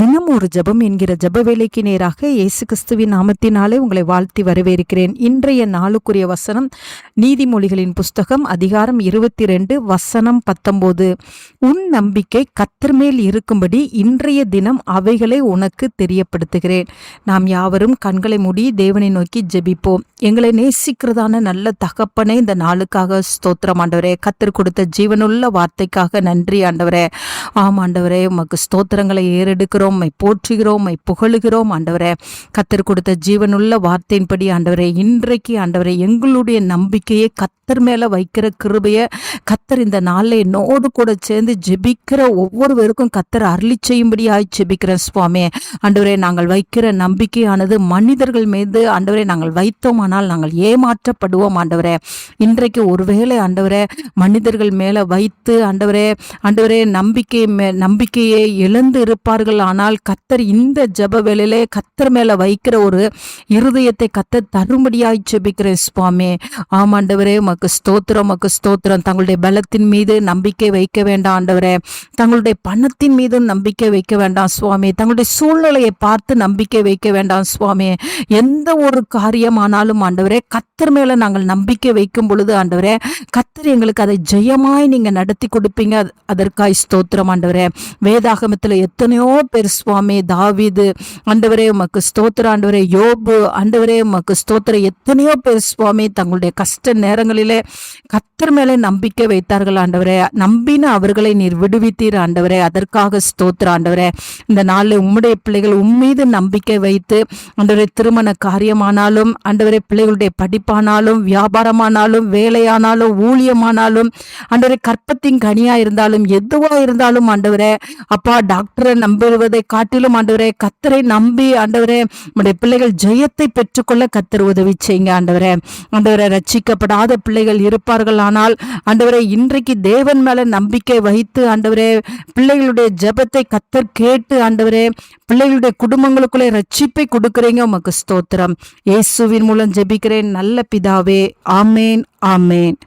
தினம் ஒரு ஜெபம் என்கிற ஜப வேலைக்கு நேராக இயேசு கிறிஸ்துவின் நாமத்தினாலே உங்களை வாழ்த்தி வரவேற்கிறேன். இன்றைய நாளுக்குரிய வசனம் நீதிமொழிகளின் புஸ்தகம் அதிகாரம் இருபத்தி ரெண்டு வசனம் பத்தொன்பது உன் நம்பிக்கை கத்தர் மேல் இருக்கும்படி இன்றைய தினம் அவைகளை உனக்கு தெரியப்படுத்துகிறேன். நாம் யாவரும் கண்களை மூடி தேவனை நோக்கி ஜெபிப்போம். எங்களை நேசிக்கிறதான நல்ல தகப்பனே இந்த நாளுக்காக ஸ்தோத்திரம் ஆண்டவரே. கத்தர் கொடுத்த ஜீவனுள்ள வார்த்தைக்காக நன்றி ஆண்டவரே. ஆம் ஆண்டவரே உமக்கு ஸ்தோத்திரங்களை ஏறெடுக்கிறோம். உம்மை போற்றுகிறோம் மை புகழுகிறோம் ஆண்டவரே. கத்தர் கொடுத்த ஜீவனுள்ள வார்த்தையின்படி ஆண்டவரே இன்றைக்கு ஆண்டவரே எங்களுடைய நம்பிக்கையை கத்தர் மேல வைக்கிற கிருபையை கத்தர் இந்த நாளில் என்னோடு கூட சேர்ந்து ஜெபிக்கிற ஒவ்வொருவருக்கும் கத்தர் அருளி செய்யும்படியாய் ஜெபிக்கிறேன் சுவாமி. ஆண்டவரே நாங்கள் வைக்கிற நம்பிக்கையானது மனிதர்கள் மீது ஆண்டவரே நாங்கள் வைத்தோமானால் நாங்கள் ஏமாற்றப்படுவோம் ஆண்டவரே. இன்றைக்கு ஒருவேளை ஆண்டவரே மனிதர்கள் மேல வைத்து ஆண்டவரே ஆண்டவரே நம்பிக்கை மே நம்பிக்கையை இழந்து இருப்பார்கள் ஆனால் கத்தர் இந்த ஜப வேலையிலே கத்தர் மேல வைக்கிற ஒரு இருதயத்தை கத்தர் தரும்படியாய் ஜெபிக்கிறேன் சுவாமி. ஆமாண்டவரே மக்கு ஸ்தோத்திரம் மக்கு ஸ்தோத்திரம். தங்களுடைய பலத்தின் மீது நம்பிக்கை வைக்க வேண்டாம் ஆண்டவரே. தங்களுடைய பணத்தின் மீது நம்பிக்கை வைக்க வேண்டாம் சுவாமி. தங்களுடைய சூழ்நிலையை பார்த்து நம்பிக்கை வைக்க வேண்டாம் சுவாமி. எந்த ஒரு காரியமானாலும் ஆண்டவரே கத்தர் மேல நாங்கள் நம்பிக்கை வைக்கும் பொழுது ஆண்டவரே கத்தர் எங்களுக்கு அதை ஜெயமாய் நீங்க நடத்தி கொடுப்பீங்க. அதற்காய் ஸ்தோத்திரம் ஆண்டவரே. வேதாகமத்துல எத்தனையோ பேர் சுவாமி தாவிது ஆண்டவரே உமக்கு ஸ்தோத்திர ஆண்டவரே யோபு ஆண்டவரே உமக்கு ஸ்தோத்திர எத்தனையோ பேர் சுவாமி தங்களுடைய கஷ்ட நேரங்களிலே கத்தர் மேலே நம்பிக்கை வைத்தார்கள் ஆண்டவரே. நம்பின அவர்களை நீர் விடுவித்தீர் ஆண்டவரே. அதற்காக ஸ்தோத்திர ஆண்டவரே. இந்த நாளில் உம்முடைய பிள்ளைகள் உம்மீது நம்பிக்கை வைத்து ஆண்டவரே திருமண காரியமானாலும் ஆண்டவரே பிள்ளைகளுடைய படிப்பானாலும் வியாபாரமானாலும் வேலையானாலும் ஊழியமானாலும் ஆண்டவரே கற்பத்தின் கனியா இருந்தாலும் எதுவா இருந்தாலும் ஆண்டவரே அப்பா டாக்டரை நம்புவது காட்டிலும் ஆண்டவரே கத்தரை நம்பி ஆண்டவரே நம்முடைய பிள்ளைகள் ஜெயத்தை பெற்றுக்கொள்ள கத்தர் உதவி செய்யுங்க ஆண்டவரே. ஆண்டவரை ரட்சிக்கப்படாத பிள்ளைகள் இருப்பார்கள் ஆனால் ஆண்டவரே இன்றைக்கு தேவன் மேல நம்பிக்கை வைத்து ஆண்டவரே பிள்ளைகளுடைய ஜெபத்தை கத்தர் கேட்டு ஆண்டவரே பிள்ளைகளுடைய குடும்பங்களுக்குள்ளே ரட்சிப்பை கொடுக்குறீங்க உமக்கு ஸ்தோத்திரம். இயேசுவின் மூலம் ஜெபிக்கிறேன் நல்ல பிதாவே ஆமேன் ஆமேன்.